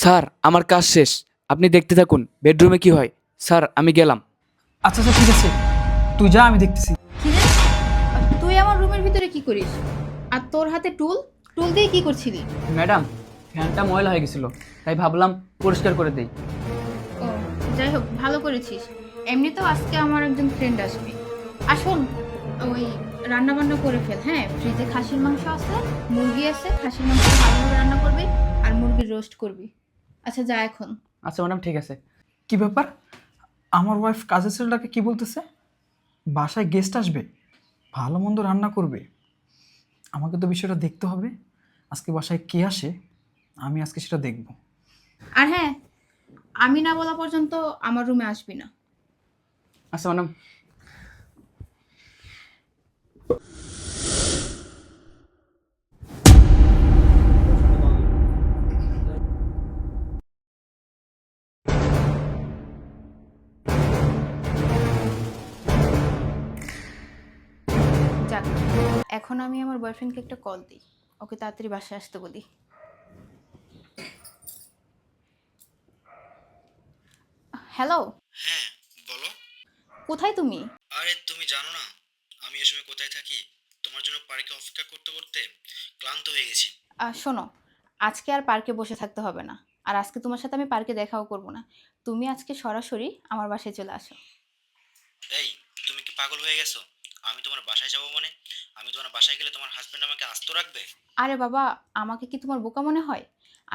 Sir আমার কাজ শেষ। আপনি দেখতে থাকুন বেডরুমে কি হয়। স্যার আমি গেলাম। আচ্ছা আচ্ছা ঠিক আছে। তুই যা আমি দেখতেছি। কি রে? তুই আমার রুমের ভিতরে কি করিস? আর তোর হাতে টুল? টুল দিয়ে কি করছিলি? ম্যাডাম ফ্যানটা ময়লা হয়ে গেছিল। তাই ভাবলাম পরিষ্কার করে দেই। ও যাই হোক ভালো করেছিস। এমনিতেও আজকে আমার একজন ফ্রেন্ড আসবে। আর শোন ওই রান্না বান্না করে ফেল হ্যাঁ? ফ্রিজে খাসির মাংস আছে মুরগি আছে খাসির মাংস ভালোভাবে রান্না করবি আর মুরগির রোস্ট করবি। আচ্ছা যা এখন। আচ্ছা ম্যাডাম ঠিক আছে। কি ব্যাপার? আমার ওয়াইফ কাজের ছেলেটাকে কি বলতেছে? বাসায় গেস্ট আসবে ভালো মন্দ রান্না করবে। আমাকে তো বিষয়টা দেখতে হবে। আজকে বাসায় কে আসে? আমি আজকে সেটা দেখব। আর হ্যাঁ আমি না বলা পর্যন্ত আমার রুমে আসবি না। আচ্ছা ম্যাডাম। এখন আমি আমার বয়ফ্রেন্ডকে একটা কল দিই। ওকে তাড়াতাড়ি বাসায় আসতে বলি। হ্যালো হ্যাঁ বলো। কোথায় তুমি? আরে তুমি জানো না আমি এ সময় কোথায় থাকি? তোমার জন্য পার্কে অপেক্ষা করতে করতে ক্লান্ত হয়ে গেছি। আহ, শোনো আজকে আর পার্কে বসে থাকতে হবে না। আর আজকে তোমার সাথে আমি পার্কে দেখাও করব না। তুমি আজকে সরাসরি আমার বাসায় চলে আসো। এই তুমি কি পাগল হয়ে গেছো? আমি তোমার বাসায় যাব মানে? আমি তোমার তোমার হাজবেন্ড আমাকে আস্ত রাখবে? আরে বাবা আমাকে কি তোমার বোকা মনে হয়?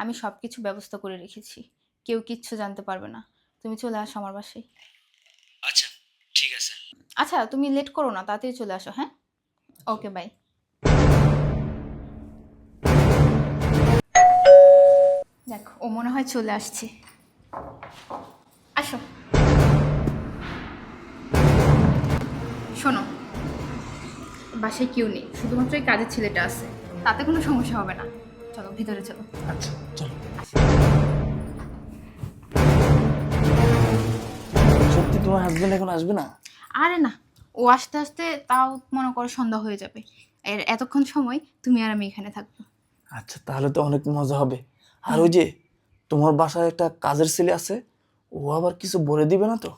আমি সব কিছু ব্যবস্থা করে রেখেছি। কেউ কিচ্ছু জানতে পারবে না। তুমি চলে আসো আমার বাসায়। আচ্ছা ঠিক আছে। আচ্ছা তুমি লেট করো না তাড়াতাড়ি চলে আসো হ্যাঁ? Okay bye. দেখ ও মনে হয় চলে আসছে। আসো। শোনো বাসায় কেউ নেই শুধুমাত্র এই কাজের ছেলেটা আছে। তাতে কোনো সমস্যা হবে না। চলো ভিতরে চলো। আচ্ছা চলো। সত্যি তোমার হাজবেন্ড এখন আসবে না? আরে না ও আস্তে আস্তে তাও মনে করো সন্ধ্যা হয়ে যাবে। এর এতক্ষণ সময় তুমি আর আমি এখানে থাকব। আচ্ছা তাহলে তো অনেক মজা হবে। আর ওই যে তোমার বাসায় একটা কাজের ছেলে আছে ও আবার কিছু বলে দিবে না তো?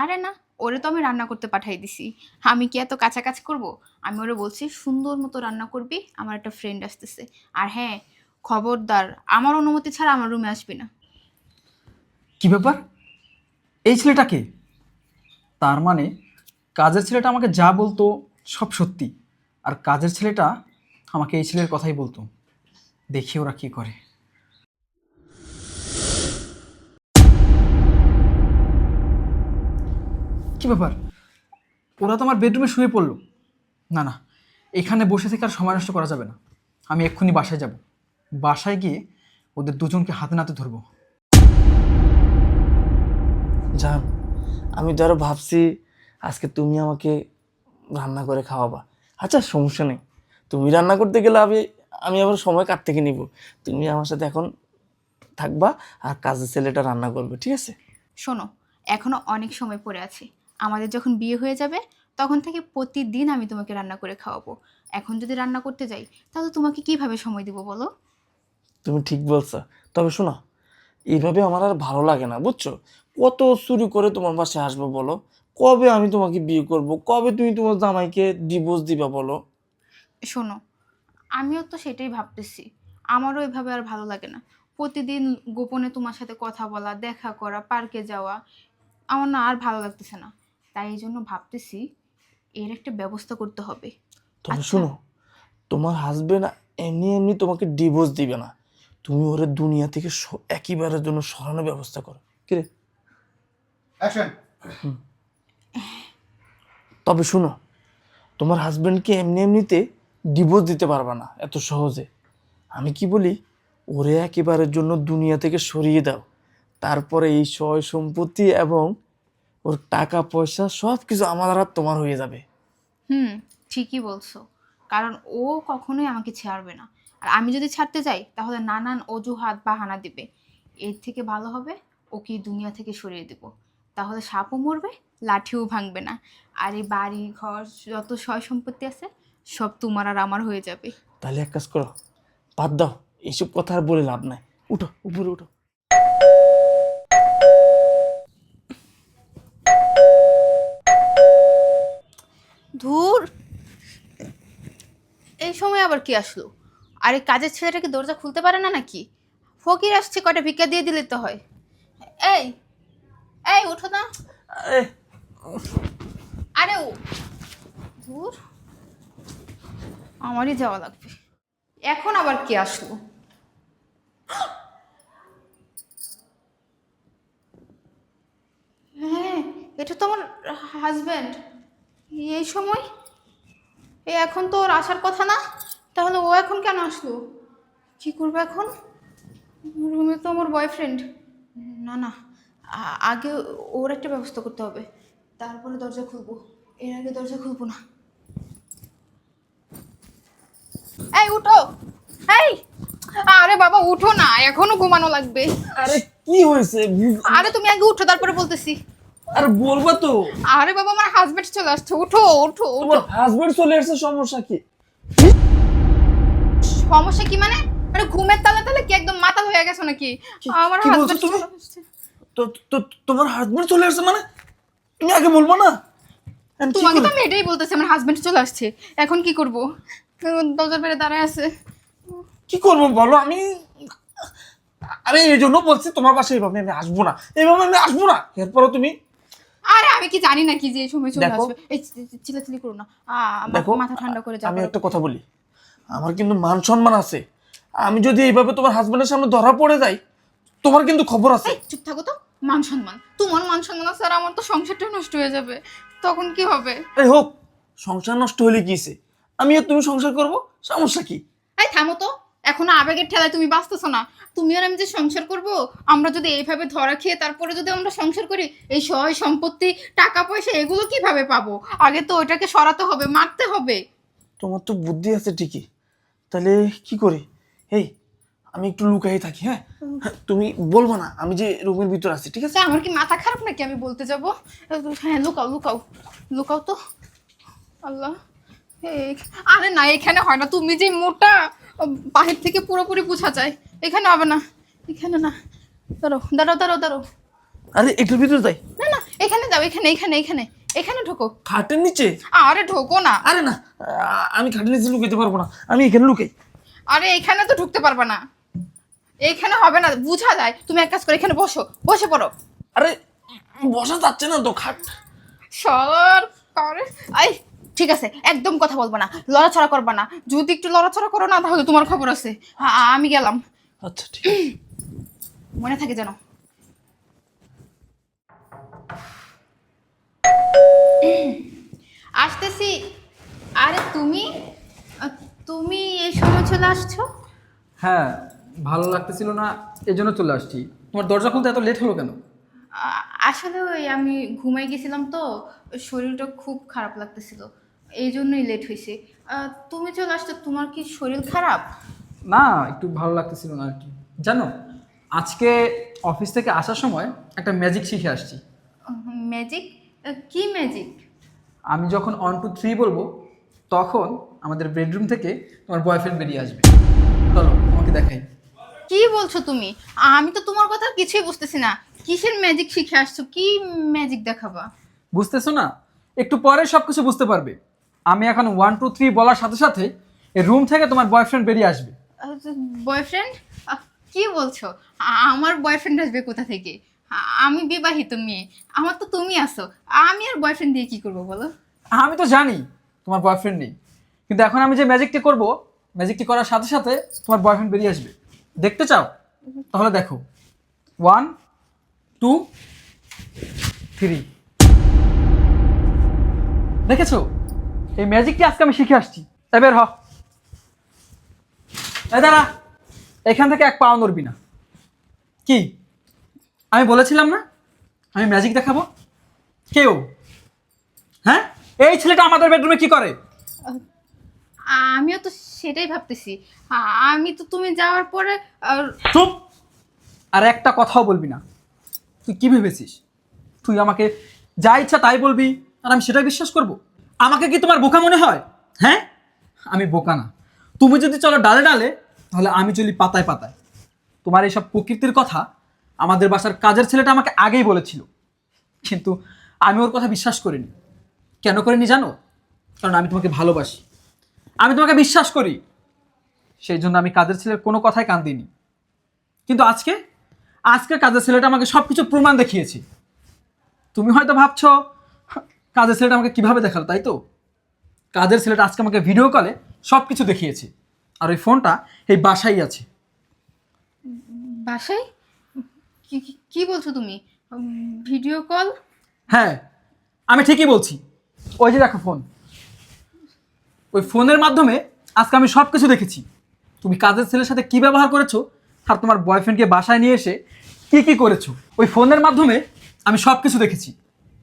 আরে না ওরে তো আমি রান্না করতে পাঠাই দিছি। আমি কি এত কাছাকাছি করব? আমি ওরে বলছি, সুন্দর মতো রান্না করবি। আমার একটা ফ্রেন্ড আসতেছে। আর হ্যাঁ খবরদার, আমার অনুমতি ছাড়া আমার রুমে আসবি না। কি ব্যাপার? এই ছেলেটাকে তার মানে কাজের ছেলেটা আমাকে যা বলতো সব সত্যি। আর কাজের ছেলেটা আমাকে এই ছেলের কথাই বলতো। দেখি ওরা কি করে। ব্যাপার? ওরা তো আমার বেডরুমে শুয়ে পড়ল। না না এখানে বসে থেকে আর সময় নষ্ট করা যাবে না। আমি এক্ষুনি বাসায় যাব। বাসায় গিয়ে ওদের দুজনকে হাতে নাতে ধরবো। জান আমি তো আরও ভাবছি আজকে তুমি আমাকে রান্না করে খাওয়াবা। আচ্ছা সমস্যা নেই। তুমি রান্না করতে গেলে আমি আমি আবার সময় কাট থেকে নিব? তুমি আমার সাথে এখন থাকবা আর কাজের ছেলেটা রান্না করবে ঠিক আছে? শোনো এখনও অনেক সময় পড়ে আছে। আমাদের যখন বিয়ে হয়ে যাবে তখন থেকে প্রতিদিন আমি তোমাকে রান্না করে খাওয়াবো। এখন যদি রান্না করতে যাই তাহলে তোমাকে কীভাবে সময় দিব বলো? তুমি ঠিক বলছো। তবে শোনো এইভাবে আমার আর ভালো লাগে না বুঝছ? কত চুরি করে তোমার পাশে আসব বলো? কবে আমি তোমাকে বিয়ে করব? কবে তুমি তোমার জামাইকে ডিভোর্স দিবা বলো? শোনো আমিও তো সেটাই ভাবতেছি। আমারও এভাবে আর ভালো লাগে না। প্রতিদিন গোপনে তোমার সাথে কথা বলা দেখা করা পার্কে যাওয়া আমার না আর ভালো লাগতেছে না। তাই এই জন্য ভাবতেছি এর একটা ব্যবস্থা করতে হবে। তবে আচ্ছা। শোনো তোমার হাজবেন্ড এমনি এমনি তোমাকে ডিভোর্স দিবে না। তুমি ওরে দুনিয়া থেকে একেবারের জন্য সরানোর ব্যবস্থা করো। কিরে তবে শোনো তোমার হাজবেন্ডকে এমনি এমনিতে ডিভোর্স দিতে পারবা না এত সহজে। আমি কি বলি ওরে একেবারের জন্য দুনিয়া থেকে সরিয়ে দাও। তারপরে এই সয় সম্পত্তি এবং ওর টাকা পয়সা সব কিছু আমার আর তোমার হয়ে যাবে। হুম ঠিকই বলছো। কারণ ও কখনোই আমাকে ছাড়বে না। আর আমি যদি ছাড়তে যাই তাহলে নানান অজুহাত বাহানা দিবে। এর থেকে ভালো হবে ওকে দুনিয়া থেকে সরিয়ে দেব। তাহলে সাপও মরবে লাঠিও ভাঙবে না। আর এই বাড়ি ঘর যত সয় সম্পত্তি আছে সব তোমার আর আমার হয়ে যাবে। তাহলে এক কাজ করো বাদ দাও এইসব কথা আর বলে লাভ নাই। উঠো উপরে উঠো। সময় আবার কি আসলো? আরে কাজের ছেলেটা কি দরজা খুলতে পারে না নাকি? ফকির আসছে কটা ভিক্ষা দিয়ে দিলে তো হয়। এই এই উঠো না। আরে ও ধুর। আমারই যাওয়া লাগবে। এখন আবার কি আসলো? হ্যাঁ এটা তো আমার হাজব্যান্ড এই সময়? এই এখন তো ওর আসার কথা না। তাহলে ও এখন কেন আসলো? কি করবে এখন? রুমে তো আমার বয়ফ্রেন্ড না না আগে ওর একটা ব্যবস্থা করতে হবে। তারপরে দরজা খুলবো। এর আগে দরজা খুলবো না। এই উঠো। এই আরে বাবা উঠো না। এখনও ঘুমানো লাগবে। আরে কি হয়েছে? আরে তুমি আগে উঠো তারপরে বলতেছি। আরে বলবা তো। আরে বাবা আমার হাজবেন্ড চলে আসছে। উঠো উঠো তোমার হাজবেন্ড চলে এসেছে সমস্যা কি? সমস্যা কি মানে? মানে ঘুমের তালে তালে কি একদম মাথা হয়ে গেছো নাকি? আমার হাজবেন্ড তুমি? তো তো তোমার হাজবেন্ড চলে আসছে মানে? তুমি আগে বলব না। তোমাকে তো আমি এটাই বলতেছি আমার হাজবেন্ড চলে আসছে। এখন কি করব? দরজার বেড়ে দাঁড়ায় আছে। কি করব বলো? আমি আরে এই জন্য বলছি তোমার বাসায় এইভাবে আমি আসব না। এইভাবে আমি আসব না। এরপরও তুমি আরে আমি কি জানি নাকি যে এই সময় চলে দেখো। আসবে। এই চিলাচিলি করো না। আ, আমার দেখো মাথা ঠান্ডা করে যাও আমি একটা কথা বলি। আমার কিন্তু মান সম্মান আছে। আমি যদি এইভাবে তোমার হাজবেন্ডের সামনে ধরা পড়ে যাই তোমার কিন্তু খবর আছে। এই চুপ থাকো তো। মান সম্মান। তোমার মান সম্মান আছে আর আমার তো সংসারটা নষ্ট হয়ে যাবে। তখন কি হবে? এই হোক সংসার নষ্ট হলে কিছে আমি আর তুমি সংসার করব সমস্যা কি? এই থামো তো। এখনও আবেগের ঠেলায় তুমি বাঁচতেছো না। তুমি আর আমি যে সংসার করব আমরা যদি এইভাবে ধরা খেয়ে তারপরে যদি আমরা সংসার করি এই সয় সম্পত্তি টাকা পয়সা এগুলো কীভাবে পাবো? আগে তো ওইটাকে সরাতে হবে মারতে হবে। তোমার তো বুদ্ধি আছে ঠিকই। তাহলে কি করি? এই আমি একটু লুকাই থাকি হ্যাঁ? তুমি বলব না আমি যে রুমের ভিতর আছি ঠিক আছে? আমার কি মাথা খারাপ নাকি? আমি বলতে যাব। হ্যাঁ লুকাও লুকাও লুকাও তো। আল্লাহ আরে না এখানে হয় না। তুমি যে মোটা বাহির থেকে পুরোপুরি বোঝা যায়। এখানে হবে না এখানে না। দাঁড়াও দাঁড়াও দাঁড়াও দাঁড়াও। আরে একটু ভিতর যাই। না না এখানে যাও এখানে এখানে এখানে এখানে ঢোকো। খাটের নিচে? আরে ঢোকো না। আরে না আমি খাটের নিচে লুকাইতে পারব না। আমি এখানে লুকাই। আরে এখানে তো ঢুকতে পারবে না। এখানে হবে না বুঝা যায়। তুমি এক কাজ করে এখানে বসো বসে পড়ো। আরে বসা যাচ্ছে না তো খাট। সর করে। আই ঠিক আছে একদম কথা বলব না লড়াছড়া করবা না। যদি একটু লড়াছড়া করো না তাহলে তোমার খবর আছে। আমি গেলাম। আচ্ছা ঠিক মনে থাকে যেন। আসতেছি। আরে তুমি তুমি এই সময় চলে আসছো? হ্যাঁ ভালো লাগতেছিল না এই জন্য চলে আসছি। তোমার দরজা খুলতে এত লেট হলো কেন? আসলে ওই আমি ঘুমাই গেছিলাম তো শরীরটা খুব খারাপ লাগতেছিল। এই জন্যই লেট হয়েছে তুমি চলে আসছো তোমার কি শরীর খারাপ? না একটু ভালো লাগতেছিল না আর কি জানো আজকে অফিস থেকে আসার সময় একটা ম্যাজিক শিখে আসছি। ম্যাজিক কি ম্যাজিক আমি যখন অন টু থ্রি বলব তখন আমাদের বেডরুম থেকে তোমার বয়ফ্রেন্ড বেরিয়ে আসবে। চলো তোমাকে দেখাই। কি বলছো তুমি? আমি তো তোমার কথা কিছুই বুঝতেছি না। কিসের ম্যাজিক শিখে আসছো? কি ম্যাজিক দেখাবা? বুঝতেছো না? একটু পরে সব কিছু বুঝতে পারবে। আমি এখন ওয়ান টু থ্রি বলার সাথে সাথে এই রুম থেকে তোমার বয়ফ্রেন্ড বেরিয়ে আসবে। বয়ফ্রেন্ড কি বলছো? আমার বয়ফ্রেন্ড আসবে কোথা থেকে? আমি বিবাহিত মেয়ে। আমার তো তুমি আছো। আমি আর বয়ফ্রেন্ড দিয়ে কি করব বলো? আমি তো জানি তোমার বয়ফ্রেন্ড নেই। কিন্তু এখন আমি যে ম্যাজিকটি করব ম্যাজিকটি করার সাথে সাথে তোমার বয়ফ্রেন্ড বেরিয়ে আসবে। দেখতে চাও? তাহলে দেখো। ওয়ান টু থ্রি দেখেছ? এই ম্যাজিকটি আজকে আমি শিখে আসছি। তাই বের হ। দাঁড়া। এখান থেকে এক পাও নড়বি না। কি? আমি বলেছিলাম না? আমি ম্যাজিক দেখাবো? কেউ হ্যাঁ? এই ছেলেটা আমাদের বেডরুমে কি করে? আমিও তো সেটাই ভাবতেছি। আমি তো তুমি যাওয়ার পরে আর চুপ! আর একটা কথাও বলবি না। তুই কি ভেবেছিস? তুই আমাকে যা ইচ্ছা তাই বলবি আর আমি সেটাই বিশ্বাস করব? আমাকে কি তোমার বোকা মনে হয়? হ্যাঁ? আমি বোকা না। তুমি যদি চলো ডালে ডালে, তাহলে আমি চলি পাতায় পাতায়। তোমার এইসব প্রকৃতির কথা আমাদের বাসার কাজের ছেলেটা আমাকে আগেই বলেছিল। কিন্তু আমি ওর কথা বিশ্বাস করিনি। কেন করিনি জানো? কারণ আমি তোমাকে ভালোবাসি। আমি তোমাকে বিশ্বাস করি। সেই জন্য আমি কাজের ছেলের কোনো কথাই কান দিইনি। কিন্তু আজকে আজকে কাজের ছেলেটা আমাকে সব কিছু প্রমাণ দেখিয়েছে। তুমি হয়তো ভাবছ কাজের ছেলেটা আমাকে কীভাবে দেখাল তাই তো? কাজের ছেলেটা আজকে আমাকে ভিডিও কলে সব কিছু দেখিয়েছে। আর ওই ফোনটা এই বাসায় আছে। বাসায়? কি কি- কি বলছো তুমি? ভিডিও কল হ্যাঁ আমি ঠিকই বলছি। ওই যে দেখো ফোন। ওই ফোনের মাধ্যমে আজকে আমি সব কিছু দেখেছি। তুমি কাজের ছেলের সাথে কি ব্যবহার করেছ? আর তোমার বয়ফ্রেন্ডকে বাসায় নিয়ে এসে কি কি করেছ? ওই ফোনের মাধ্যমে আমি সব কিছু দেখেছি।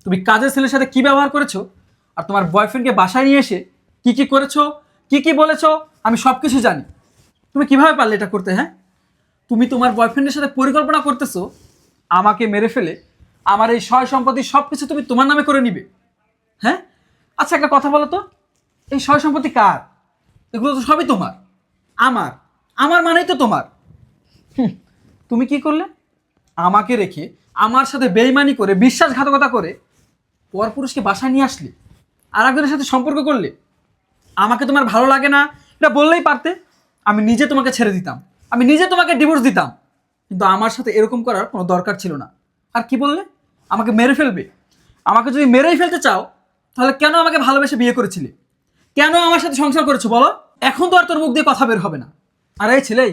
তুমি কাজের ছেলের সাথে কি ব্যবহার করেছ? আর তোমার বয়ফ্রেন্ডকে বাসায় নিয়ে এসে কি কি করেছ? কি কি বলেছ? আমি সব কিছু জানি। তুমি কীভাবে পারলে এটা করতে হ্যাঁ? তুমি তোমার বয়ফ্রেন্ডের সাথে পরিকল্পনা করতেছো, আমাকে মেরে ফেলে, আমার এই সয় সম্পত্তি সব কিছু তুমি তোমার নামে করে নিবে হ্যাঁ? আচ্ছা একটা কথা বলো তো, এই সয় সম্পত্তি কার? এগুলো তো সবই তোমার, আমার আমার মানেই তো তোমার। তুমি কি করলে? আমাকে রেখে, আমার সাথে বেইমানি করে, বিশ্বাসঘাতকতা করে পর পুরুষকে বাসায় নিয়ে আসলে আর একজনের সাথে সম্পর্ক করলে, আমাকে তোমার ভালো লাগে না, এটা বললেই পারতে, আমি নিজে তোমাকে ছেড়ে দিতাম, আমি নিজে তোমাকে ডিভোর্স দিতাম, কিন্তু আমার সাথে এরকম করার কোনো দরকার ছিল না। আর কি বললে? আমাকে মেরে ফেলবে। আমাকে যদি মেরেই ফেলতে চাও, তাহলে কেন আমাকে ভালোবেসে বিয়ে করেছিলে? কেন আমার সাথে সংসার করেছ বলো? এখন তো আর তোর মুখ দিয়ে কথা বের হবে না। আর এই ছেলেই,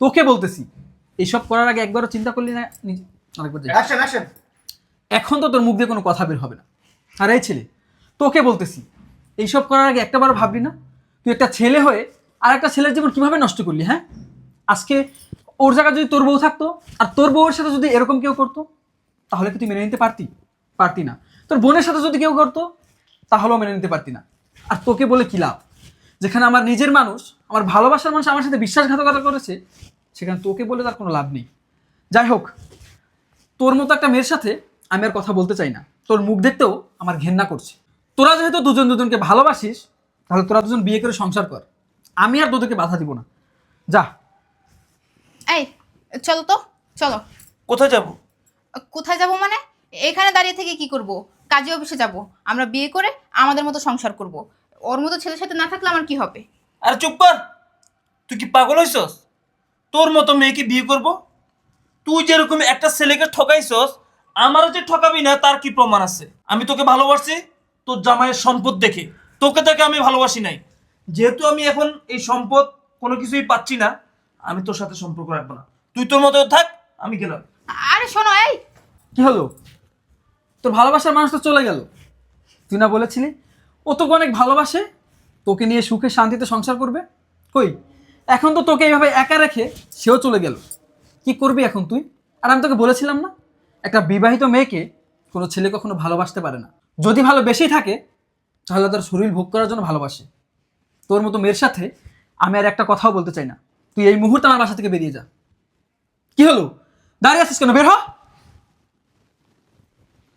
তোকে বলতেছি এইসব করার আগে একবারও চিন্তা করলি না? আরেকবার এখন তো তোর মুখ দিয়ে কোনো কথা বের হবে না। আর এই ছেলে, তোকে বলতেছি, এইসব করার আগে একটাবার ভাবলি না? তুই একটা ছেলে হয়ে আর একটা ছেলের জীবন কীভাবে নষ্ট করলি হ্যাঁ? আজকে ওর জায়গায় যদি তোর বউ থাকতো আর তোর বউয়ের সাথে যদি এরকম কেউ করতো, তাহলে কি তুই মেনে নিতে পারতি? পারতি না। তোর বোনের সাথে যদি কেউ করতো, তাহলেও মেনে নিতে পারতি না। আর তোকে বলে কি লাভ? যেখানে আমার নিজের মানুষ, আমার ভালোবাসার মানুষ আমার সাথে বিশ্বাসঘাতকতা করেছে, সেখানে তোকে বলে তার কোনো লাভ নেই। যাই হোক, তোর মতো একটা মেয়ের সাথে আমি আর কথা বলতে চাই না। তোর মুখ দেখতেও আমার ঘেন্না করছে। তোরা যেহেতু দুজন দুজনকে ভালোবাসিস তাহলে তোরা দুজন বিয়ে করে সংসার কর। আমি আর তোদেরকে বাধা দিব না। যা। এই চলো তো চলো। কোথায় যাব? কোথায় যাব মানে? এখানে দাঁড়িয়ে থেকে কি করব? কাজে অফিসে যাব। আমরা বিয়ে করে আমাদের মতো সংসার করব। ওর মতো ছেলের সাথে না থাকলে আমার কি হবে? আরে চুপ কর। তুই কি পাগল হইছস? তোর মতো মেয়েকে বিয়ে করব? তুই যেরকম একটা ছেলেকে ঠকাইছস আমারও যে ঠকাবি না তার কি প্রমাণ আছে? আমি তোকে ভালোবাসি তোর জামাইয়ের সম্পদ দেখে। তোকে দেখে আমি ভালোবাসি নাই। যেহেতু আমি এখন এই সম্পদ কোনো কিছুই পাচ্ছি না আমি তোর সাথে সম্পর্ক রাখব না। তুই তোর মতো থাক আমি গেলাম। আরে শোনো এই! কি হলো? তোর ভালোবাসার মানুষ তো চলে গেল। তুই না বলেছিলি? ও তোকে অনেক ভালোবাসে তোকে নিয়ে সুখে শান্তিতে সংসার করবে। কই? এখন তো তোকে এইভাবে একা রেখে সেও চলে গেল। কি করবি এখন তুই? আর আমি তোকে বলেছিলাম না? একটা বিবাহিত মেয়েকে কোনো ছেলে কখনো ভালোবাসতে পারে না। যদি ভালো বেশি থাকে, তাহলে তার শরীর ভোগ করার জন্য ভালোবাসে। তোর মতো মেয়ের সাথে আমি আর একটা কথাও বলতে চাই না। তুই এই মুহূর্তে আমার বাসা থেকে বেরিয়ে যা। কি হলো? দাঁড়িয়ে আছিস কেন? বের হ।